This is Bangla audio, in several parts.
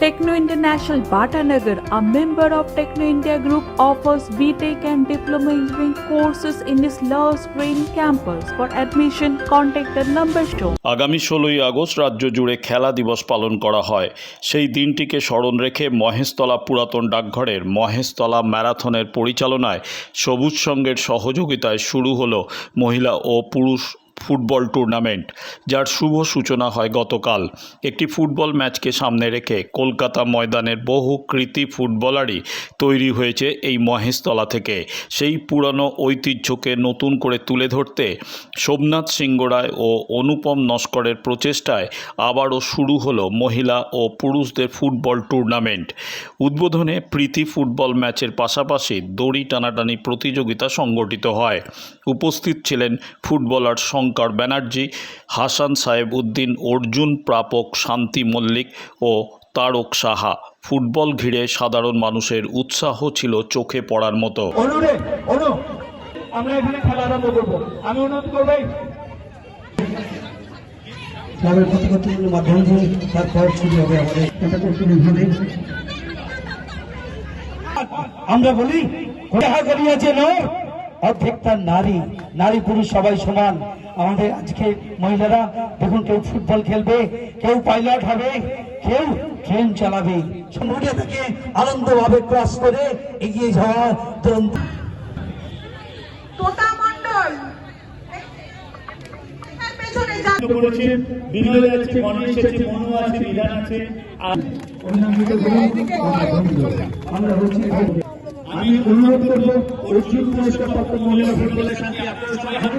Techno International Bhatanagar, a member of Techno India Group, offers BTEC and Diploma Engineering courses in its Love Green campus. For admission, contact the number shown. আগামী ষোলোই আগস্ট রাজ্য জুড়ে খেলা দিবস পালন করা হয় সেই দিনটিকে স্মরণ রেখে মহেশতলা পুরাতন ডাকঘরের মহেশতলা ম্যারাথনের পরিচালনায় সবুজ সংঘের সহযোগিতায় শুরু হলো মহিলা ও পুরুষ ফুটবল টুর্নামেন্ট, যার শুভ সূচনা হয় গতকাল। একটি ফুটবল ম্যাচকে সামনে রেখে কলকাতা ময়দানের বহু কৃতি ফুটবলারই তৈরি হয়েছে এই মহেশতলা থেকে। সেই পুরনো ঐতিহ্যকে নতুন করে তুলে ধরতে সোমনাথ সিংহরায় ও অনুপম নস্করের প্রচেষ্টায় আবারও শুরু হলো মহিলা ও পুরুষদের ফুটবল টুর্নামেন্ট। উদ্বোধনে প্রীতি ফুটবল ম্যাচের পাশাপাশি দড়ি টানাটানি প্রতিযোগিতা সংগঠিত হয়। উপস্থিত ছিলেন ফুটবলার শঙ্কর ব্যানার্জি হাসান সাহেব উদ্দিন অর্জুন প্রাপক শান্তি মল্লিক ও তারক সাহা। ফুটবল ঘিরে সাধারণ মানুষের উৎসাহ ছিল চোখে পড়ার মতো। আমরা এখানে খেলা আরম্ভ করব। আমি অনুরোধ করব গ্রামের প্রতিপত্তিগুলোর মাধ্যম দিয়ে তারপর শুরু হবে আমাদের। এটা তো হবে আমরা বলি দেখা করিয়াছে নর অর্ধেক তার নারী। নারী পুরুষ সবাই সমান। আমাদের আজকে মহিলারা দেখুন কেউ ফুটবল খেলবে কেউ পাইলট হবে কেউ ট্রেন চালাবে। মুড়ে থেকে আনন্দভাবে ক্রস করে এগিয়ে যাওয়া দুরন্ত মনু আমরা বলছি আমি অনুরোধ করব অর্জুন পুরস্কার প্রাপ্ত মহিলা ফুটবলের সাথে আপনারা সবাই হাতে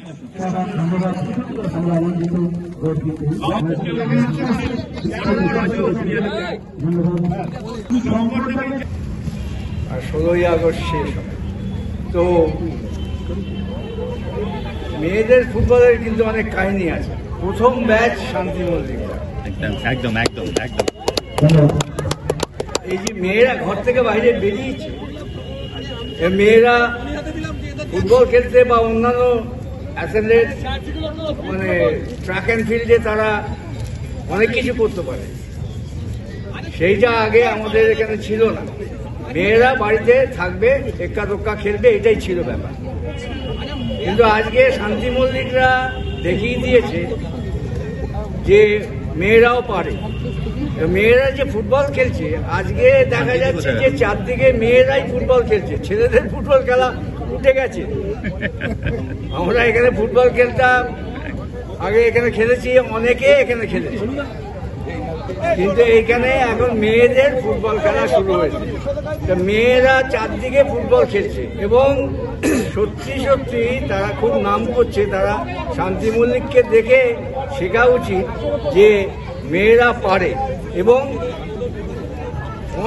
ধন্যবাদ আমরা আনন্দিত গর্বিত আর ষোলোই আগস্ট শেষ হবে। তো মেয়েদের ফুটবলের কিন্তু অনেক কাহিনী আছে। প্রথম ম্যাচ শান্তি মল্লিকরা একদম একদম একদম একদম। এই যে মেয়েরা ঘর থেকে বাইরে বেরিয়েছে মেয়েরা ফুটবল খেলতে বা অন্যান্য অ্যাথলেট মানে ট্র্যাক অ্যান্ড ফিল্ডে তারা অনেক কিছু করতে পারে। সেইটা আগে আমাদের এখানে ছিল না। মেয়েরা বাড়িতে থাকবে এক্কা দোক্কা খেলবে এটাই ছিল ব্যাপার। কিন্তু আজকে শান্তি মল্লিকরা দেখিয়ে দিয়েছে যে মেয়েরাও পারে। মেয়েরা যে ফুটবল খেলছে আজকে দেখা যাচ্ছে যে চারদিকে মেয়েরাই ফুটবল খেলছে। ছেলেদের ফুটবল খেলা উঠে গেছে। আমরা এখানে ফুটবল খেলতাম। আগে এখানে খেলেছি, অনেকে এখানে খেলেছি। কিন্তু এইখানে এখন মেয়েদের ফুটবল খেলা শুরু হয়েছে। তো মেয়েরা চারদিকে ফুটবল খেলছে এবং সত্যি সত্যি তারা খুব নাম করছে, তারা শান্তি মল্লিককে দেখে শেখা উচিত যে মেয়েরা পারে এবং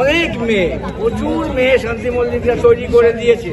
অনেক মেয়ে, প্রচুর মেয়ে শান্তি মল্লিকরা তৈরি করে দিয়েছে।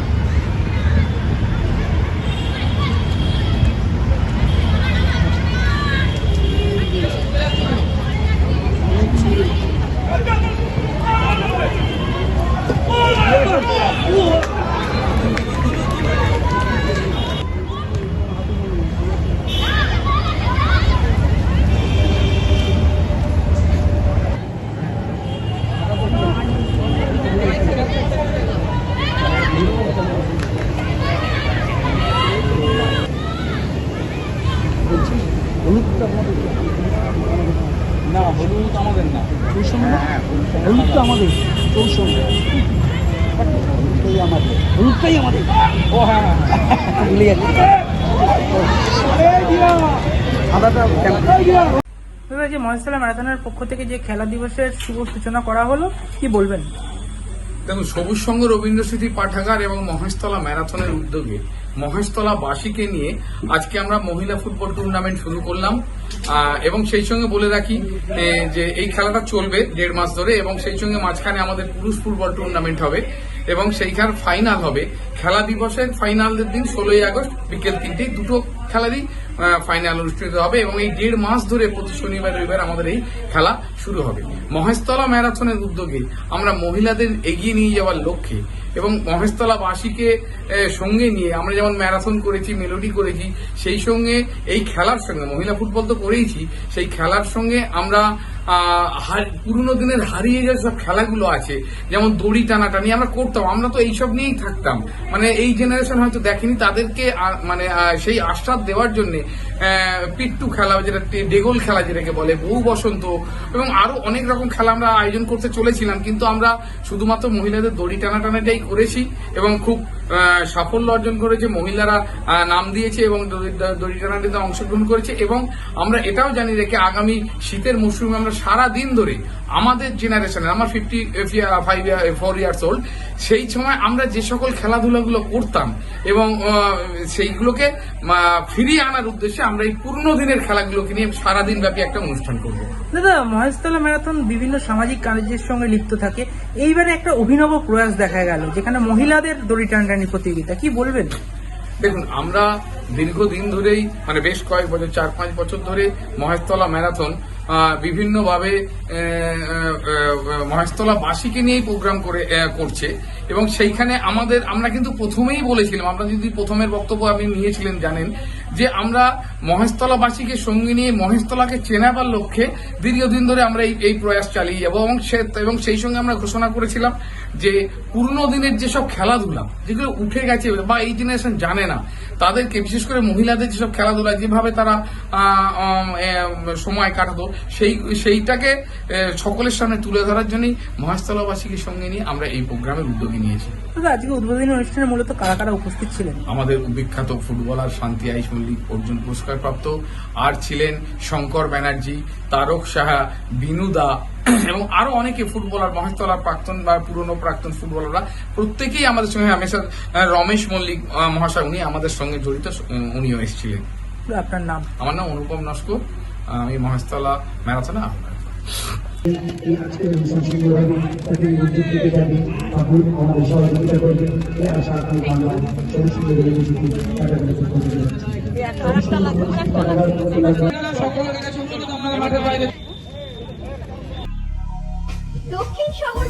না তো আমাদের আমাদের। হ্যাঁ, আমাদের। ও হ্যাঁ, হ্যাঁ, হ্যাঁ। যে মহেশতলা ম্যারাথনের পক্ষ থেকে যে খেলা দিবসের শুভ সূচনা করা হলো কি বলবেন? দেখুন সবুজ সংঘ রবীন্দ্র স্মৃতি পাঠাগার এবং মহেশতলা ম্যারাথনের উদ্যোগে মহেশতলা বাসীকে নিয়ে আজকে আমরা মহিলা ফুটবল টুর্নামেন্ট শুরু করলাম। এবং সেই সঙ্গে বলে রাখি যে এই খেলাটা চলবে দেড় মাস ধরে এবং সেই সঙ্গে মাঝখানে আমাদের পুরুষ ফুটবল টুর্নামেন্ট হবে এবং সেইখান ফাইনাল হবে। খেলা দিবসের ফাইনালের দিন ষোলোই আগস্ট বিকেল তিনটেই দুটো খেলারই ফাইনাল অনুষ্ঠিত হবে এবং এই দেড় মাস ধরে প্রতি শনিবার, রবিবার আমাদের এই খেলা শুরু হবে। মহেশতলা ম্যারাথনের উদ্যোগে আমরা মহিলাদের এগিয়ে নিয়ে যাওয়ার লক্ষ্যে এবং মহেশতলাবাসীকে সঙ্গে নিয়ে আমরা যেমন ম্যারাথন করেছি, মেলোডি করেছি, সেই সঙ্গে এই খেলার সঙ্গে, মহিলা ফুটবল তো করেইছি, সেই খেলার সঙ্গে আমরা পুরনো দিনের হারিয়ে যাওয়া সব খেলাগুলো আছে। যেমন দড়ি টানাটানি আমরা করতাম, আমরা তো এইসব নিয়েই থাকতাম। মানে এই জেনারেশন হয়তো দেখেনি, তাদেরকে মানে সেই আশ্বাদ দেওয়ার জন্য পিট্টু খেলা, যেটা ডেগোল খেলা যেটাকে বলে, বউ বসন্ত, এবং আরও অনেক রকম খেলা আমরা আয়োজন করতে চলেছিলাম, কিন্তু আমরা শুধুমাত্র মহিলাদের দড়ি টানাটানাটাই করেছি, এবং খুব সাফল্য অর্জন করেছে, মহিলারা নাম দিয়েছে এবং দড়ি- টানাটিতে অংশগ্রহণ করেছে, এবং আমরা এটাও জানি রেখে আগামী শীতের মৌসুমে আমরা সারা দিন ধরে আমাদের জেনারেশনের আমার fifty five four years old সেই সময় আমরা যে সকল খেলাধুলাগুলো করতাম, এবং সেইগুলোকে ফিরিয়ে আনার উদ্দেশ্যে আমরা এই পুরনো দিনের খেলাগুলোকে নিয়ে সারাদিন ব্যাপী একটা অনুষ্ঠান করব। দাদা মহেশতলা ম্যারাথন বিভিন্ন সামাজিক কার্যের সঙ্গে লিপ্ত থাকে। এইবারে একটা অভিনব প্রয়াস দেখা গেল যেখানে মহিলাদের দড়ি টানটানি প্রতিযোগিতা। কি বলবেন? দেখুন আমরা দীর্ঘদিন ধরেই মানে বেশ কয়েক বছর চার পাঁচ বছর ধরে মহেশতলা ম্যারাথন বিভিন্নভাবে আহ, আহ, আহ, মহেশতলা বাসীকে নিয়েই প্রোগ্রাম করে করছে। এবং সেইখানে আমাদের আমরা কিন্তু প্রথমেই বলেছিলাম আমরা যদি প্রথমের বক্তব্য আপনি নিয়েছিলেন জানেন যে আমরা মহেশতলাবাসীকে সঙ্গে নিয়ে মহেশতলাকে চেনাবার লক্ষ্যে দীর্ঘদিন ধরে আমরা এই প্রয়াস চালিয়ে যাব। এবং সে, এবং সেই সঙ্গে আমরা ঘোষণা করেছিলাম যে পুরনো দিনের যেসব খেলাধুলা, যেগুলো উঠে গেছে বা এই জেনারেশন জানে না তাদেরকে বিশেষ করে মহিলাদের যেসব খেলাধুলা যেভাবে তারা সময় কাটাতো সেই সেইটাকে সকলের সামনে তুলে ধরার জন্যই মহেশতলাবাসীকে সঙ্গে নিয়ে আমরা এই প্রোগ্রামের উদ্যোগী নিয়েছি। দাদা আজকে উদ্বোধনী অনুষ্ঠানে মূলত কারা কারা উপস্থিত ছিলেন? আমাদের বিখ্যাত ফুটবলার শান্তি আইস মল্লিক অর্জুন পুরস্কার প্রাপ্ত আর ছিলেন শঙ্কর ব্যানার্জি তারক সাহা বিনুদা এবং আরও অনেকে ফুটবলার মহেশতলার প্রাক্তন বা পুরনো প্রাক্তন ফুটবলাররা প্রত্যেকেই আমাদের সঙ্গে হামেশা রমেশ মল্লিক মহাশয় উনি আমাদের সঙ্গে জড়িত উনিও এসেছিলেন। আপনার নাম? আমার নাম অনুপম নস্কর আমি মহেশতলা ম্যারাথনে এই আজকের যাবে ঠাকুর আমাদের সহযোগিতা করবে এই আশা বাংলা থেকে যাচ্ছে। পাঠাগার